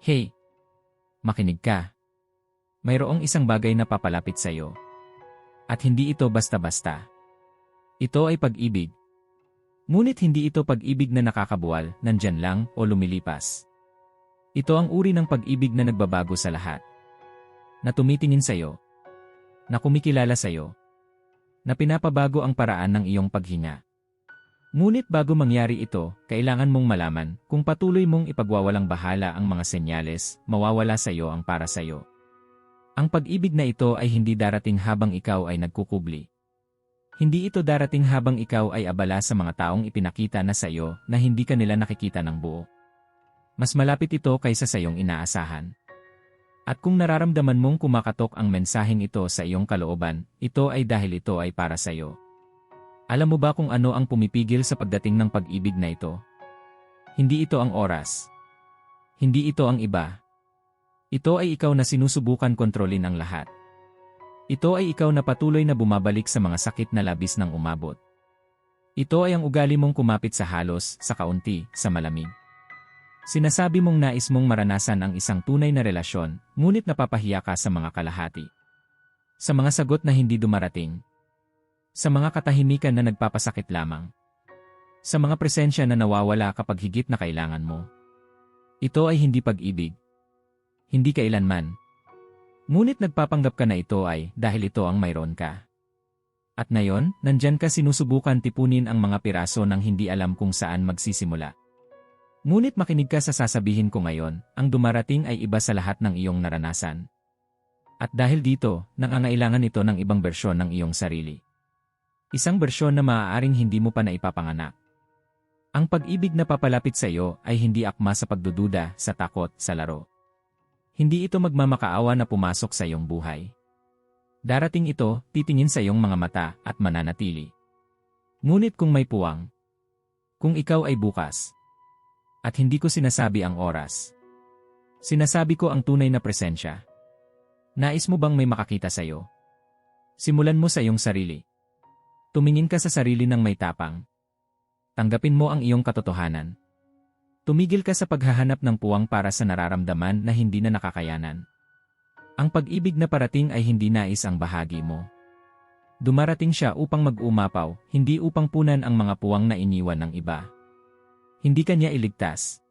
Hey! Makinig ka. Mayroong isang bagay na papalapit sa iyo. At hindi ito basta-basta. Ito ay pag-ibig. Ngunit hindi ito pag-ibig na nakakabuwal, nandyan lang, o lumilipas. Ito ang uri ng pag-ibig na nagbabago sa lahat. Na tumitingin sa iyo. Na kumikilala sa iyo. Na pinapabago ang paraan ng iyong paghinga. Ngunit bago mangyari ito, kailangan mong malaman kung patuloy mong ipagwawalang bahala ang mga senyales, mawawala sa iyo ang para sa iyo. Ang pag-ibig na ito ay hindi darating habang ikaw ay nagkukubli. Hindi ito darating habang ikaw ay abala sa mga taong ipinakita na sa iyo na hindi ka nila nakikita ng buo. Mas malapit ito kaysa sa iyong inaasahan. At kung nararamdaman mong kumakatok ang mensaheng ito sa iyong kalooban, ito ay dahil ito ay para sa iyo. Alam mo ba kung ano ang pumipigil sa pagdating ng pag-ibig na ito? Hindi ito ang oras. Hindi ito ang iba. Ito ay ikaw na sinusubukan kontrolin ang lahat. Ito ay ikaw na patuloy na bumabalik sa mga sakit na labis ng umabot. Ito ay ang ugali mong kumapit sa halos, sa kaunti, sa malamig. Sinasabi mong nais mong maranasan ang isang tunay na relasyon, ngunit napapahiya ka sa mga kalahati. Sa mga sagot na hindi dumarating, sa mga katahimikan na nagpapasakit lamang. Sa mga presensya na nawawala kapag higit na kailangan mo. Ito ay hindi pag-ibig. Hindi kailanman. Ngunit nagpapanggap ka na ito ay dahil ito ang mayroon ka. At ngayon, nandyan ka sinusubukan tipunin ang mga piraso ng hindi alam kung saan magsisimula. Ngunit makinig ka sa sasabihin ko ngayon, ang dumarating ay iba sa lahat ng iyong naranasan. At dahil dito, nangangailangan ito ng ibang bersyon ng iyong sarili. Isang bersyon na maaaring hindi mo pa naipapanganak. Ang pag-ibig na papalapit sa iyo ay hindi akma sa pagdududa, sa takot, sa laro. Hindi ito magmamakaawa na pumasok sa iyong buhay. Darating ito, titingin sa iyong mga mata at mananatili. Ngunit kung may puwang, kung ikaw ay bukas, at hindi ko sinasabi ang oras, sinasabi ko ang tunay na presensya. Nais mo bang may makakita sa iyo? Simulan mo sa iyong sarili. Tumingin ka sa sarili ng may tapang. Tanggapin mo ang iyong katotohanan. Tumigil ka sa paghahanap ng puwang para sa nararamdaman na hindi na nakakayanan. Ang pag-ibig na parating ay hindi nais ang bahagi mo. Dumarating siya upang mag-umapaw, hindi upang punan ang mga puwang na iniwan ng iba. Hindi kanya iligtas.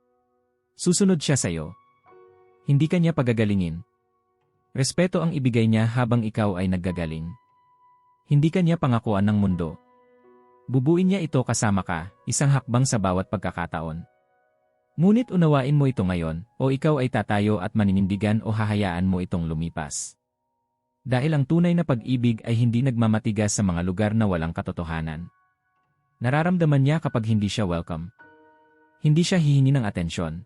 Susunod siya sa iyo. Hindi kanya pagagalingin. Respeto ang ibigay niya habang ikaw ay naggagaling. Hindi kanya pangakuan ng mundo. Bubuin niya ito kasama ka, isang hakbang sa bawat pagkakataon. Ngunit unawain mo ito ngayon, o ikaw ay tatayo at maninindigan o hahayaan mo itong lumipas. Dahil ang tunay na pag-ibig ay hindi nagmamatigas sa mga lugar na walang katotohanan. Nararamdaman niya kapag hindi siya welcome. Hindi siya hihingi ng atensyon.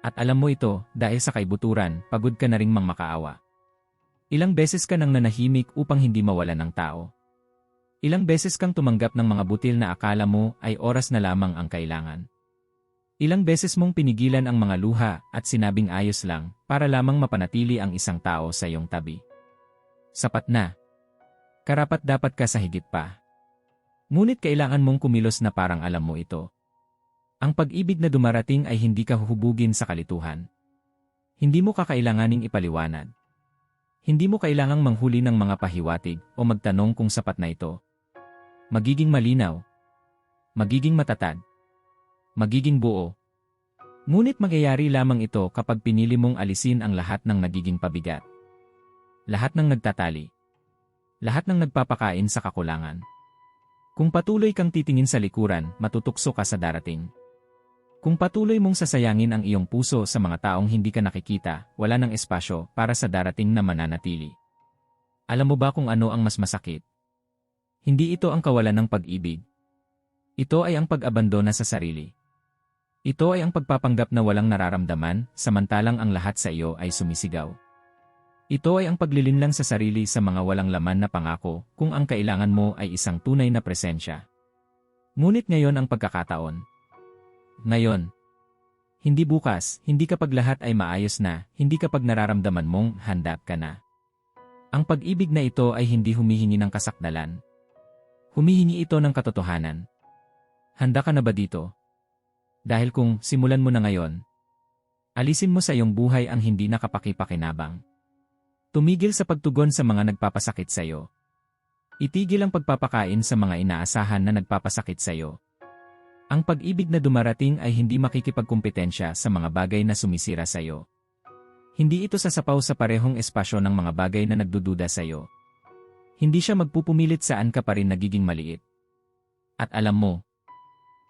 At alam mo ito, dahil sa kaibuturan, pagod ka na ring mang makaawa. Ilang beses ka nang nanahimik upang hindi mawalan ng tao. Ilang beses kang tumanggap ng mga butil na akala mo ay oras na lamang ang kailangan. Ilang beses mong pinigilan ang mga luha at sinabing ayos lang para lamang mapanatili ang isang tao sa iyong tabi. Sapat na. Karapat dapat ka sa higit pa. Ngunit kailangan mong kumilos na parang alam mo ito. Ang pag-ibig na dumarating ay hindi ka huhubugin sa kalituhan. Hindi mo kakailanganing ipaliwanag. Hindi mo kailangang manghuli ng mga pahiwatig o magtanong kung sapat na ito. Magiging malinaw. Magiging matatag. Magiging buo. Ngunit magyayari lamang ito kapag pinili mong alisin ang lahat ng nagiging pabigat. Lahat ng nagtatali. Lahat ng nagpapakain sa kakulangan. Kung patuloy kang titingin sa likuran, matutukso ka sa darating. Kung patuloy mong sasayangin ang iyong puso sa mga taong hindi ka nakikita, wala ng espasyo para sa darating na mananatili. Alam mo ba kung ano ang mas masakit? Hindi ito ang kawalan ng pag-ibig. Ito ay ang pag-abandona sa sarili. Ito ay ang pagpapanggap na walang nararamdaman, samantalang ang lahat sa iyo ay sumisigaw. Ito ay ang paglilinlang sa sarili sa mga walang laman na pangako kung ang kailangan mo ay isang tunay na presensya. Ngunit ngayon ang pagkakataon. Ngayon. Hindi bukas, hindi kapag lahat ay maayos na, hindi kapag nararamdaman mong handa ka na. Ang pag-ibig na ito ay hindi humihingi ng kasakdalan. Humihingi ito ng katotohanan. Handa ka na ba dito? Dahil kung simulan mo na ngayon, Alisin mo sa iyong buhay ang hindi nakapakipakinabang. Tumigil sa pagtugon sa mga nagpapasakit sa iyo. Itigil ang pagpapakain sa mga inaasahan na nagpapasakit sa iyo. Ang pag-ibig na dumarating ay hindi makikipagkumpetensya sa mga bagay na sumisira sa iyo. Hindi ito sasapaw sa parehong espasyo ng mga bagay na nagdududa sa iyo. Hindi siya magpupumilit saan ka pa rin nagiging maliit. At alam mo,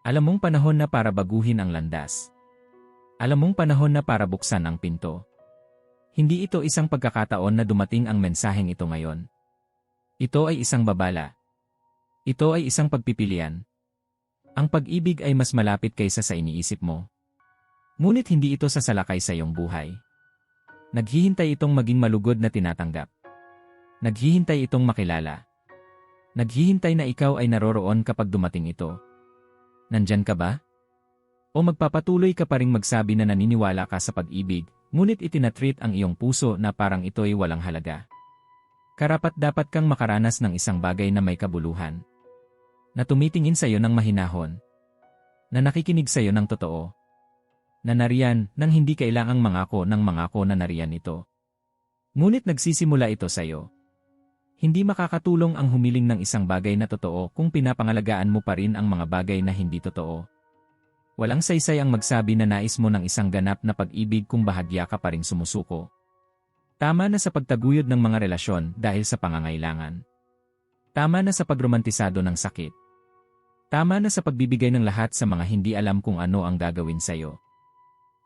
alam mong panahon na para baguhin ang landas. Alam mong panahon na para buksan ang pinto. Hindi ito isang pagkakataon na dumating ang mensaheng ito ngayon. Ito ay isang babala. Ito ay isang pagpipilian. Ang pag-ibig ay mas malapit kaysa sa iniisip mo. Ngunit hindi ito sasalakay sa iyong buhay. Naghihintay itong maging malugod na tinatanggap. Naghihintay itong makilala. Naghihintay na ikaw ay naroroon kapag dumating ito. Nandyan ka ba? O magpapatuloy ka pa ring magsabi na naniniwala ka sa pag-ibig, ngunit itinatreat ang iyong puso na parang ito'y walang halaga. Karapat dapat kang makaranas ng isang bagay na may kabuluhan. Na tumitingin sa iyo ng mahinahon. Na nakikinig sa iyo ng totoo. Na nariyan nang hindi kailangang mangako ng mangako na nariyan ito. Ngunit nagsisimula ito sa iyo. Hindi makakatulong ang humiling ng isang bagay na totoo kung pinapangalagaan mo pa rin ang mga bagay na hindi totoo. Walang saysay ang magsabi na nais mo ng isang ganap na pag-ibig kung bahagya ka pa rin sumusuko. Tama na sa pagtaguyod ng mga relasyon dahil sa pangangailangan. Tama na sa pagromantisado ng sakit. Tama na sa pagbibigay ng lahat sa mga hindi alam kung ano ang gagawin sa'yo.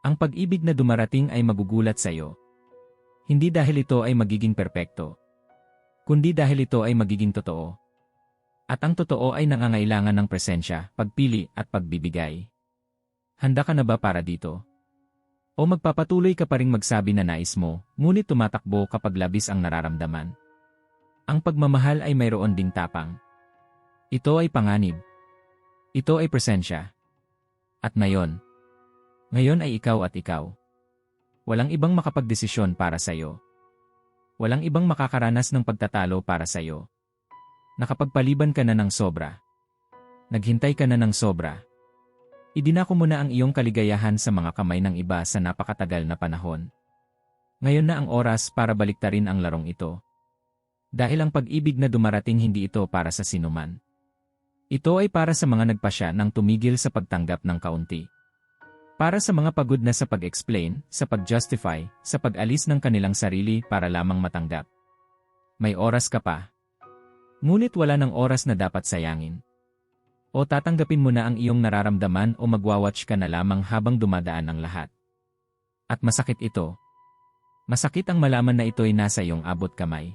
Ang pag-ibig na dumarating ay magugulat sa'yo. Hindi dahil ito ay magiging perpekto kundi dahil ito ay magiging totoo. At ang totoo ay nangangailangan ng presensya, pagpili at pagbibigay. Handa ka na ba para dito? O magpapatuloy ka pa ring magsabi na nais mo, ngunit tumatakbo kapag labis ang nararamdaman? Ang pagmamahal ay mayroon ding tapang. Ito ay panganib. Ito ay presensya. At ngayon, ngayon ay ikaw at ikaw. Walang ibang makapagdesisyon para sa iyo. Walang ibang makakaranas ng pagtatalo para sa iyo. Nakapagpaliban ka na ng sobra. Naghintay ka na ng sobra. Idinako mo na ang iyong kaligayahan sa mga kamay ng iba sa napakatagal na panahon. Ngayon na ang oras para baliktarin ang larong ito. Dahil ang pag-ibig na dumarating hindi ito para sa sinuman. Ito ay para sa mga nagpasya ng tumigil sa pagtanggap ng kaunti. Para sa mga pagod na sa pag-explain, sa pag-justify, sa pag-alis ng kanilang sarili para lamang matanggap. May oras ka pa. Ngunit wala ng oras na dapat sayangin. O tatanggapin mo na ang iyong nararamdaman o magwawatch ka na lamang habang dumadaan ang lahat. At masakit ito. Masakit ang malaman na ito'y nasa iyong abot kamay.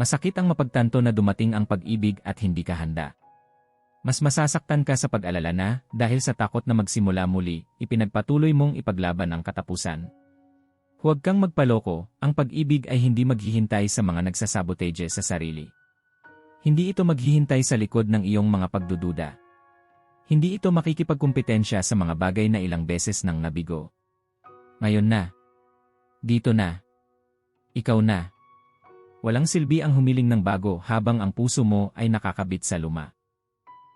Masakit ang mapagtanto na dumating ang pag-ibig at hindi ka handa. Mas masasaktan ka sa pag-alala na, dahil sa takot na magsimula muli, ipinagpatuloy mong ipaglaban ang katapusan. Huwag kang magpaloko, ang pag-ibig ay hindi maghihintay sa mga nagsasabotage sa sarili. Hindi ito maghihintay sa likod ng iyong mga pagdududa. Hindi ito makikipagkumpetensya sa mga bagay na ilang beses nang nabigo. Ngayon na. Dito na. Ikaw na. Walang silbi ang humiling ng bago habang ang puso mo ay nakakabit sa luma.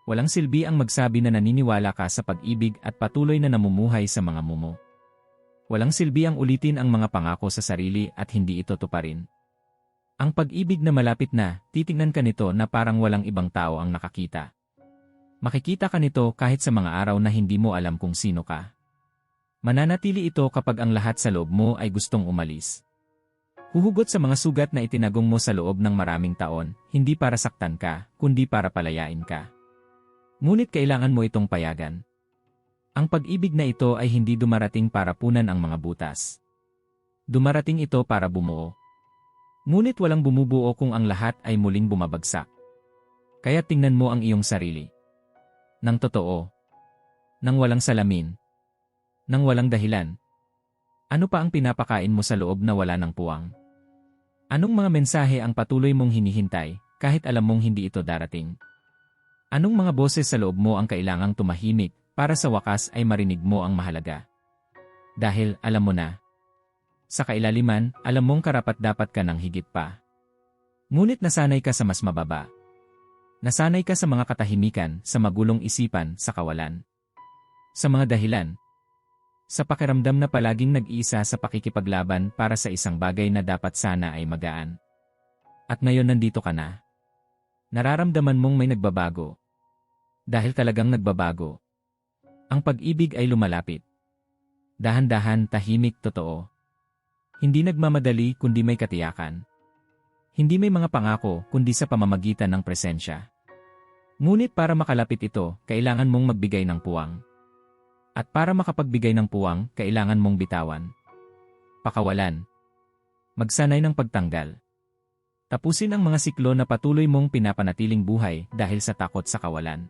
Walang silbi ang magsabi na naniniwala ka sa pag-ibig at patuloy na namumuhay sa mga mumo. Walang silbi ang ulitin ang mga pangako sa sarili at hindi ito tuparin. Ang pag-ibig na malapit na, titingnan ka nito na parang walang ibang tao ang nakakita. Makikita ka nito kahit sa mga araw na hindi mo alam kung sino ka. Mananatili ito kapag ang lahat sa loob mo ay gustong umalis. Huhugot sa mga sugat na itinagong mo sa loob ng maraming taon, hindi para saktan ka, kundi para palayain ka. Ngunit kailangan mo itong payagan. Ang pag-ibig na ito ay hindi dumarating para punan ang mga butas. Dumarating ito para bumuo. Ngunit walang bumubuo kung ang lahat ay muling bumabagsak. Kaya tingnan mo ang iyong sarili. Nang totoo. Nang walang salamin. Nang walang dahilan. Ano pa ang pinapakain mo sa loob na wala ng puwang? Anong mga mensahe ang patuloy mong hinihintay kahit alam mong hindi ito darating? Anong mga boses sa loob mo ang kailangang tumahimik para sa wakas ay marinig mo ang mahalaga? Dahil alam mo na. Sa kailaliman, alam mong karapat-dapat ka ng higit pa. Ngunit nasanay ka sa mas mababa. Nasanay ka sa mga katahimikan, sa magulong isipan, sa kawalan. Sa mga dahilan. Sa pakiramdam na palaging nag-iisa sa pakikipaglaban para sa isang bagay na dapat sana ay magaan. At ngayon nandito ka na. Nararamdaman mong may nagbabago. Dahil talagang nagbabago. Ang pag-ibig ay lumalapit. Dahan-dahan, tahimik, totoo. Hindi nagmamadali kundi may katiyakan. Hindi may mga pangako kundi sa pamamagitan ng presensya. Ngunit para makalapit ito, kailangan mong magbigay ng puwang. At para makapagbigay ng puwang, kailangan mong bitawan. Pakawalan. Magsanay ng pagtanggal. Tapusin ang mga siklo na patuloy mong pinapanatiling buhay dahil sa takot sa kawalan.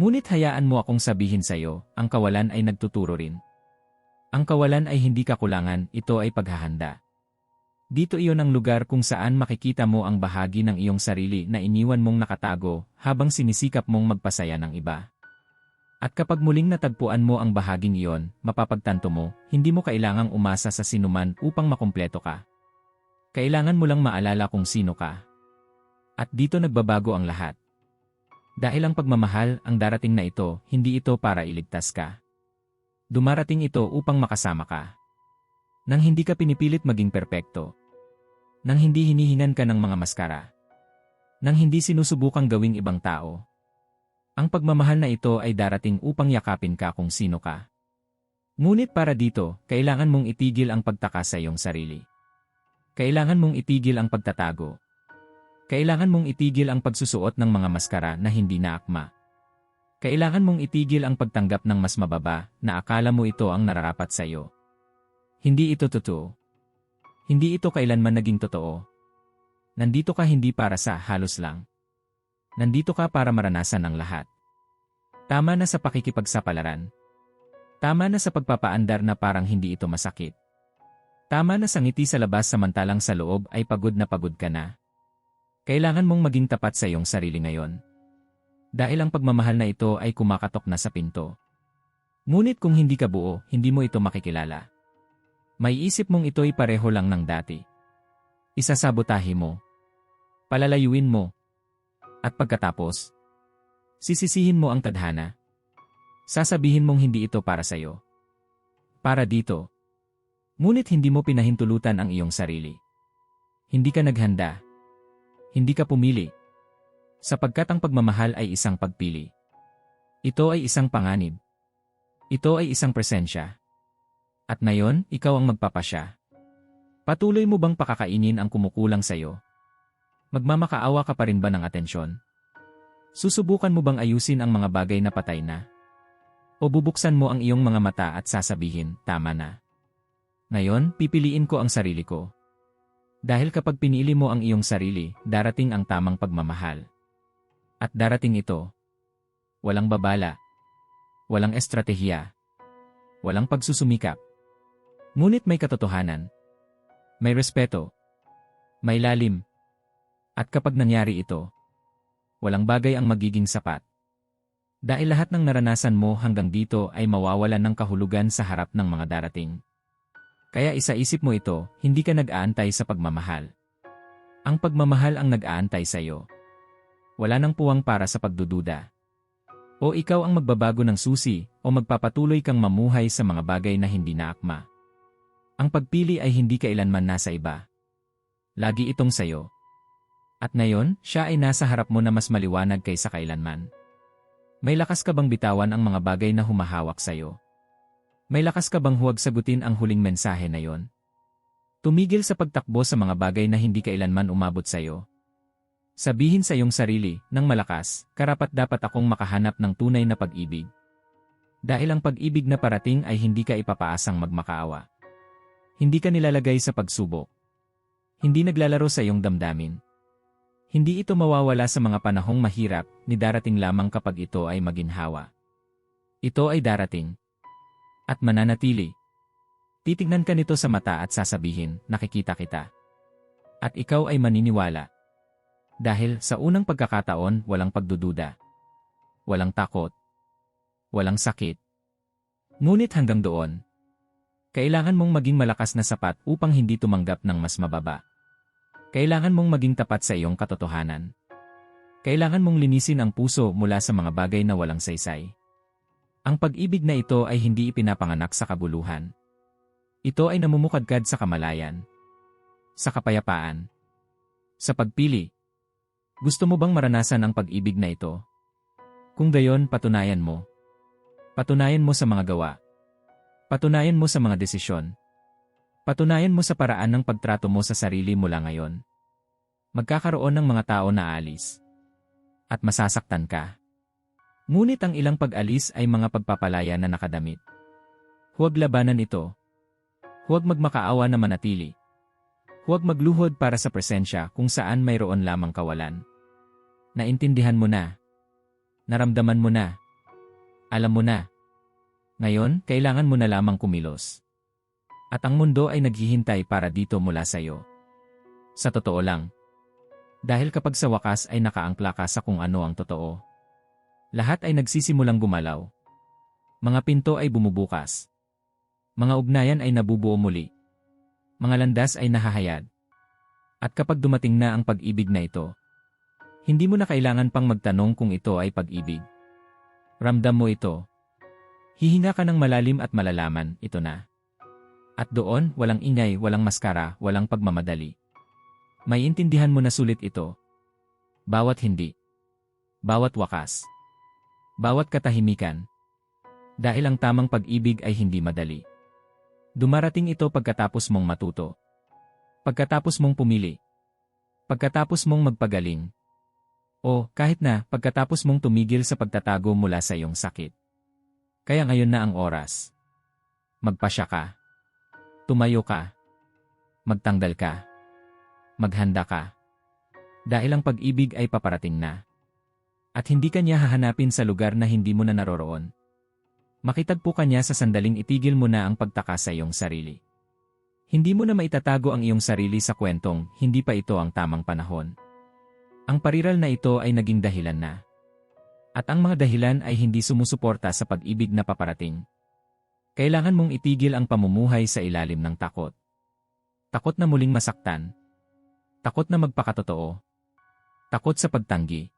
Ngunit hayaan mo akong sabihin sa iyo, ang kawalan ay nagtuturo rin. Ang kawalan ay hindi kakulangan, ito ay paghahanda. Dito iyon ang lugar kung saan makikita mo ang bahagi ng iyong sarili na iniwan mong nakatago habang sinisikap mong magpasaya ng iba. At kapag muling natagpuan mo ang bahaging iyon, mapapagtanto mo, hindi mo kailangang umasa sa sinuman upang makumpleto ka. Kailangan mo lang maalala kung sino ka. At dito nagbabago ang lahat. Dahil ang pagmamahal, ang darating na ito, hindi ito para iligtas ka. Dumarating ito upang makasama ka. Nang hindi ka pinipilit maging perpekto, nang hindi hinihingan ka ng mga maskara. Nang hindi sinusubukang gawing ibang tao. Ang pagmamahal na ito ay darating upang yakapin ka kung sino ka. Ngunit para dito, kailangan mong itigil ang pagtaka sa iyong sarili. Kailangan mong itigil ang pagtatago. Kailangan mong itigil ang pagsusuot ng mga maskara na hindi naakma. Kailangan mong itigil ang pagtanggap ng mas mababa na akala mo ito ang nararapat sa iyo. Hindi ito totoo. Hindi ito kailanman naging totoo. Nandito ka hindi para sa halos lang. Nandito ka para maranasan ang lahat. Tama na sa pakikipagsapalaran. Tama na sa pagpapaandar na parang hindi ito masakit. Tama na sa ngiti sa labas samantalang sa loob ay pagod na pagod ka na. Kailangan mong maging tapat sa iyong sarili ngayon. Dahil ang pagmamahal na ito ay kumakatok na sa pinto. Ngunit kung hindi ka buo, hindi mo ito makikilala. May isip mong ito'y pareho lang ng dati. Isasabotahe mo. Palalayuin mo. At pagkatapos, sisisihin mo ang tadhana. Sasabihin mong hindi ito para sa'yo. Para dito. Ngunit hindi mo pinahintulutan ang iyong sarili. Hindi ka naghanda. Hindi ka pumili. Sapagkat ang pagmamahal ay isang pagpili. Ito ay isang panganib. Ito ay isang presensya. At ngayon, ikaw ang magpapasya. Patuloy mo bang pakakainin ang kumukulang sa'yo? Magmamakaawa ka pa rin ba ng atensyon? Susubukan mo bang ayusin ang mga bagay na patay na? O bubuksan mo ang iyong mga mata at sasabihin, tama na. Ngayon, pipiliin ko ang sarili ko. Dahil kapag pinili mo ang iyong sarili, darating ang tamang pagmamahal. At darating ito. Walang babala. Walang estratehiya. Walang pagsusumikap. Ngunit may katotohanan. May respeto. May lalim. At kapag nangyari ito, walang bagay ang magiging sapat. Dahil lahat ng naranasan mo hanggang dito ay mawawalan ng kahulugan sa harap ng mga darating. Kaya isaisip mo ito, hindi ka nag-aantay sa pagmamahal. Ang pagmamahal ang nag-aantay sa iyo. Wala nang puwang para sa pagdududa. O ikaw ang magbabago ng susi o magpapatuloy kang mamuhay sa mga bagay na hindi naakma. Ang pagpili ay hindi kailanman nasa iba. Lagi itong sayo. At ngayon, siya ay nasa harap mo na mas maliwanag kaysa kailanman. May lakas ka bang bitawan ang mga bagay na humahawak sa'yo? May lakas ka bang huwag sagutin ang huling mensahe na yon? Tumigil sa pagtakbo sa mga bagay na hindi kailanman umabot sa'yo. Sabihin sa iyong sarili, ng malakas, karapat dapat akong makahanap ng tunay na pag-ibig. Dahil ang pag-ibig na parating ay hindi ka ipapaasang magmakaawa. Hindi ka nilalagay sa pagsubok. Hindi naglalaro sa iyong damdamin. Hindi ito mawawala sa mga panahong mahirap, ni darating lamang kapag ito ay maginhawa. Ito ay darating. At mananatili. Titignan ka nito sa mata at sasabihin, nakikita kita. At ikaw ay maniniwala. Dahil sa unang pagkakataon, walang pagdududa. Walang takot. Walang sakit. Ngunit hanggang doon, kailangan mong maging malakas na sapat upang hindi tumanggap ng mas mababa. Kailangan mong maging tapat sa iyong katotohanan. Kailangan mong linisin ang puso mula sa mga bagay na walang saysay. Ang pag-ibig na ito ay hindi ipinapanganak sa kabuluhan. Ito ay namumukadkad sa kamalayan. Sa kapayapaan. Sa pagpili. Gusto mo bang maranasan ang pag-ibig na ito? Kung gayon, patunayan mo. Patunayan mo sa mga gawa. Patunayan mo sa mga desisyon. Patunayan mo sa paraan ng pagtrato mo sa sarili mula ngayon. Magkakaroon ng mga tao na alis. At masasaktan ka. Ngunit ang ilang pag-alis ay mga pagpapalaya na nakadamit. Huwag labanan ito. Huwag magmakaawa na manatili. Huwag magluhod para sa presensya kung saan mayroon lamang kawalan. Naintindihan mo na. Naramdaman mo na. Alam mo na. Ngayon, kailangan mo na lamang kumilos. At ang mundo ay naghihintay para dito mula sa iyo. Sa totoo lang. Dahil kapag sa wakas ay nakaangkla ka sa kung ano ang totoo, lahat ay nagsisimulang gumalaw. Mga pinto ay bumubukas. Mga ugnayan ay nabubuo muli. Mga landas ay nahahayad. At kapag dumating na ang pag-ibig na ito, hindi mo na kailangan pang magtanong kung ito ay pag-ibig. Ramdam mo ito. Hihinga ka ng malalim at malalaman, ito na. At doon, walang ingay, walang maskara, walang pagmamadali. May intindihan mo na sulit ito. Bawat hindi. Bawat wakas. Bawat katahimikan. Dahil ang tamang pag-ibig ay hindi madali. Dumarating ito pagkatapos mong matuto. Pagkatapos mong pumili. Pagkatapos mong magpagaling. O, kahit na, pagkatapos mong tumigil sa pagtatago mula sa iyong sakit. Kaya ngayon na ang oras. Magpasya ka. Tumayo ka. Magtanggal ka. Maghanda ka. Dahil ang pag-ibig ay paparating na. At hindi kanya hahanapin sa lugar na hindi mo na naroroon. Makitagpo ka niya sa sandaling itigil mo na ang pagtaka sa iyong sarili. Hindi mo na maitatago ang iyong sarili sa kwentong, hindi pa ito ang tamang panahon. Ang pariral na ito ay naging dahilan na. At ang mga dahilan ay hindi sumusuporta sa pag-ibig na paparating. Kailangan mong itigil ang pamumuhay sa ilalim ng takot. Takot na muling masaktan. Takot na magpakatotoo. Takot sa pagtanggi.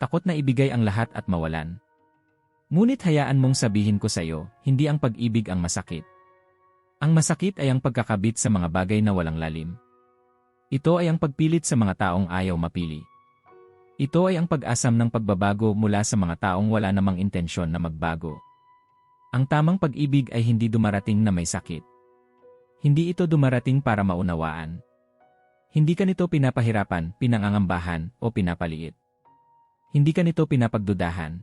Takot na ibigay ang lahat at mawalan. Ngunit hayaan mong sabihin ko sa iyo, hindi ang pag-ibig ang masakit. Ang masakit ay ang pagkakabit sa mga bagay na walang lalim. Ito ay ang pagpilit sa mga taong ayaw mapili. Ito ay ang pag-asam ng pagbabago mula sa mga taong wala namang intensyon na magbago. Ang tamang pag-ibig ay hindi dumarating na may sakit. Hindi ito dumarating para maunawaan. Hindi ka nito pinapahirapan, pinangangambahan, o pinapaliit. Hindi ka nito pinapagdudahan.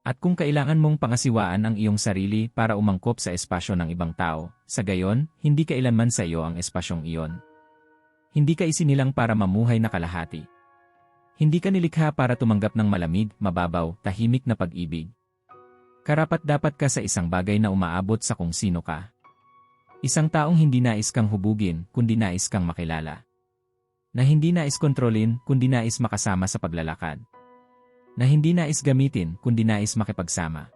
At kung kailangan mong pangasiwaan ang iyong sarili para umangkop sa espasyo ng ibang tao, sa gayon, hindi kailanman sa iyo ang espasyong iyon. Hindi ka isinilang para mamuhay na kalahati. Hindi ka nilikha para tumanggap ng malamig, mababaw, tahimik na pag-ibig. Karapat dapat ka sa isang bagay na umaabot sa kung sino ka. Isang taong hindi nais kang hubugin, kundi nais kang makilala. Na hindi nais kontrolin, kundi nais makasama sa paglalakad na hindi nais gamitin kundi nais makipagsama.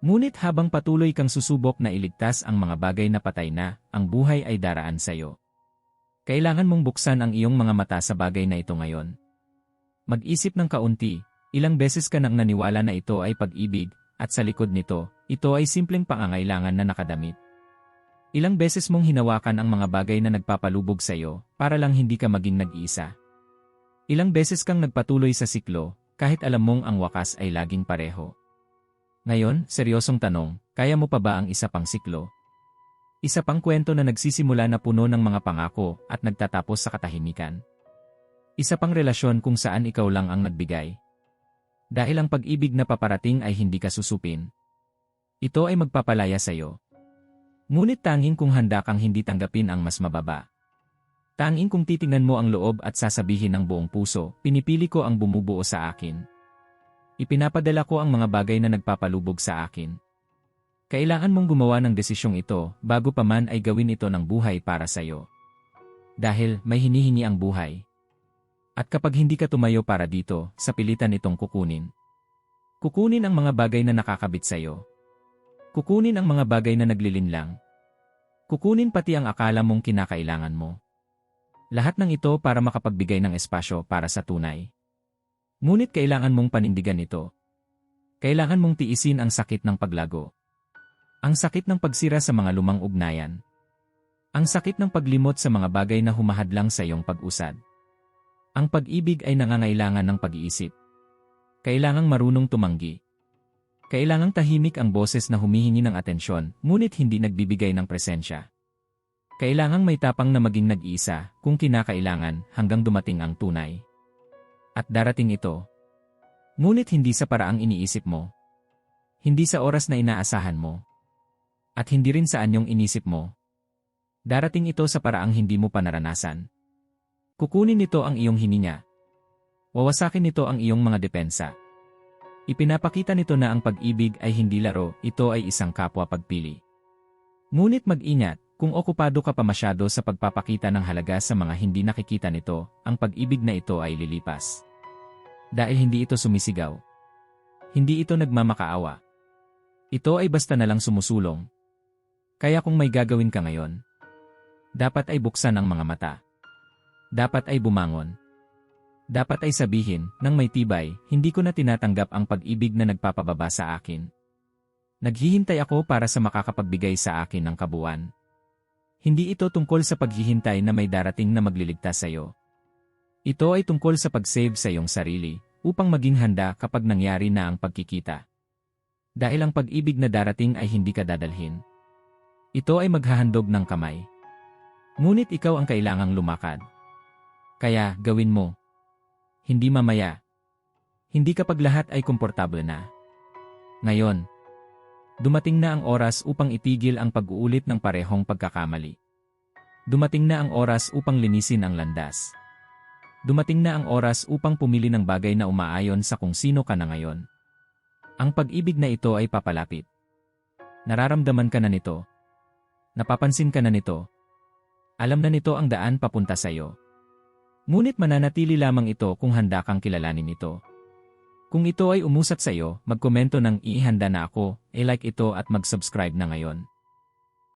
Ngunit habang patuloy kang susubok na iligtas ang mga bagay na patay na, ang buhay ay daraan sa iyo. Kailangan mong buksan ang iyong mga mata sa bagay na ito ngayon. Mag-isip ng kaunti, ilang beses ka nang naniwala na ito ay pag-ibig, at sa likod nito, ito ay simpleng pangangailangan na nakadamit. Ilang beses mong hinawakan ang mga bagay na nagpapalubog sa iyo, para lang hindi ka maging nag-iisa. Ilang beses kang nagpatuloy sa siklo, kahit alam mong ang wakas ay laging pareho. Ngayon, seryosong tanong, kaya mo pa ba ang isa pang siklo? Isa pang kwento na nagsisimula na puno ng mga pangako at nagtatapos sa katahimikan. Isa pang relasyon kung saan ikaw lang ang nagbigay. Dahil ang pag-ibig na paparating ay hindi ka susupin. Ito ay magpapalaya sa iyo. Ngunit tanging kung handa kang hindi tanggapin ang mas mababa. Tanging kung titingnan mo ang loob at sasabihin ng buong puso, pinipili ko ang bumubuo sa akin. Ipinapadala ko ang mga bagay na nagpapalubog sa akin. Kailangan mong gumawa ng desisyong ito bago pa man ay gawin ito ng buhay para sa iyo. Dahil may hinihingi ang buhay. At kapag hindi ka tumayo para dito, sa pilitan itong kukunin. Kukunin ang mga bagay na nakakabit sa iyo. Kukunin ang mga bagay na naglilinlang. Kukunin pati ang akala mong kinakailangan mo. Lahat ng ito para makapagbigay ng espasyo para sa tunay. Ngunit kailangan mong panindigan ito. Kailangan mong tiisin ang sakit ng paglago. Ang sakit ng pagsira sa mga lumang ugnayan. Ang sakit ng paglimot sa mga bagay na humahadlang sa iyong pag-usad. Ang pag-ibig ay nangangailangan ng pag-iisip. Kailangang marunong tumanggi. Kailangang tahimik ang boses na humihingi ng atensyon, ngunit hindi nagbibigay ng presensya. Kailangang may tapang na maging nag-iisa kung kinakailangan hanggang dumating ang tunay. At darating ito. Ngunit hindi sa paraang iniisip mo. Hindi sa oras na inaasahan mo. At hindi rin sa anyong inisip mo. Darating ito sa paraang hindi mo pa naranasan. Kukunin nito ang iyong hininga. Wawasakin nito ang iyong mga depensa. Ipinapakita nito na ang pag-ibig ay hindi laro, ito ay isang kapwa pagpili. Ngunit mag-ingat, kung okupado ka pa masyado sa pagpapakita ng halaga sa mga hindi nakikita nito, ang pag-ibig na ito ay lilipas. Dahil hindi ito sumisigaw. Hindi ito nagmamakaawa. Ito ay basta na lang sumusulong. Kaya kung may gagawin ka ngayon, dapat ay buksan ang mga mata. Dapat ay bumangon. Dapat ay sabihin, nang may tibay, hindi ko na tinatanggap ang pag-ibig na nagpapababa sa akin. Naghihintay ako para sa makakapagbigay sa akin ng kabuuan. Hindi ito tungkol sa paghihintay na may darating na magliligtas sa iyo. Ito ay tungkol sa pag-save sa iyong sarili, upang maging handa kapag nangyari na ang pagkikita. Dahil ang pag-ibig na darating ay hindi ka dadalhin. Ito ay maghahandog ng kamay. Ngunit ikaw ang kailangang lumakad. Kaya, gawin mo. Hindi mamaya. Hindi kapag lahat ay komportable na. Ngayon, dumating na ang oras upang itigil ang pag-uulit ng parehong pagkakamali. Dumating na ang oras upang linisin ang landas. Dumating na ang oras upang pumili ng bagay na umaayon sa kung sino ka na ngayon. Ang pag-ibig na ito ay papalapit. Nararamdaman ka na nito. Napapansin ka na nito. Alam na nito ang daan papunta sa iyo. Ngunit mananatili lamang ito kung handa kang kilalanin ito. Kung ito ay umusat sa iyo, magkomento ng ihanda na ako, i-like ito at mag-subscribe na ngayon.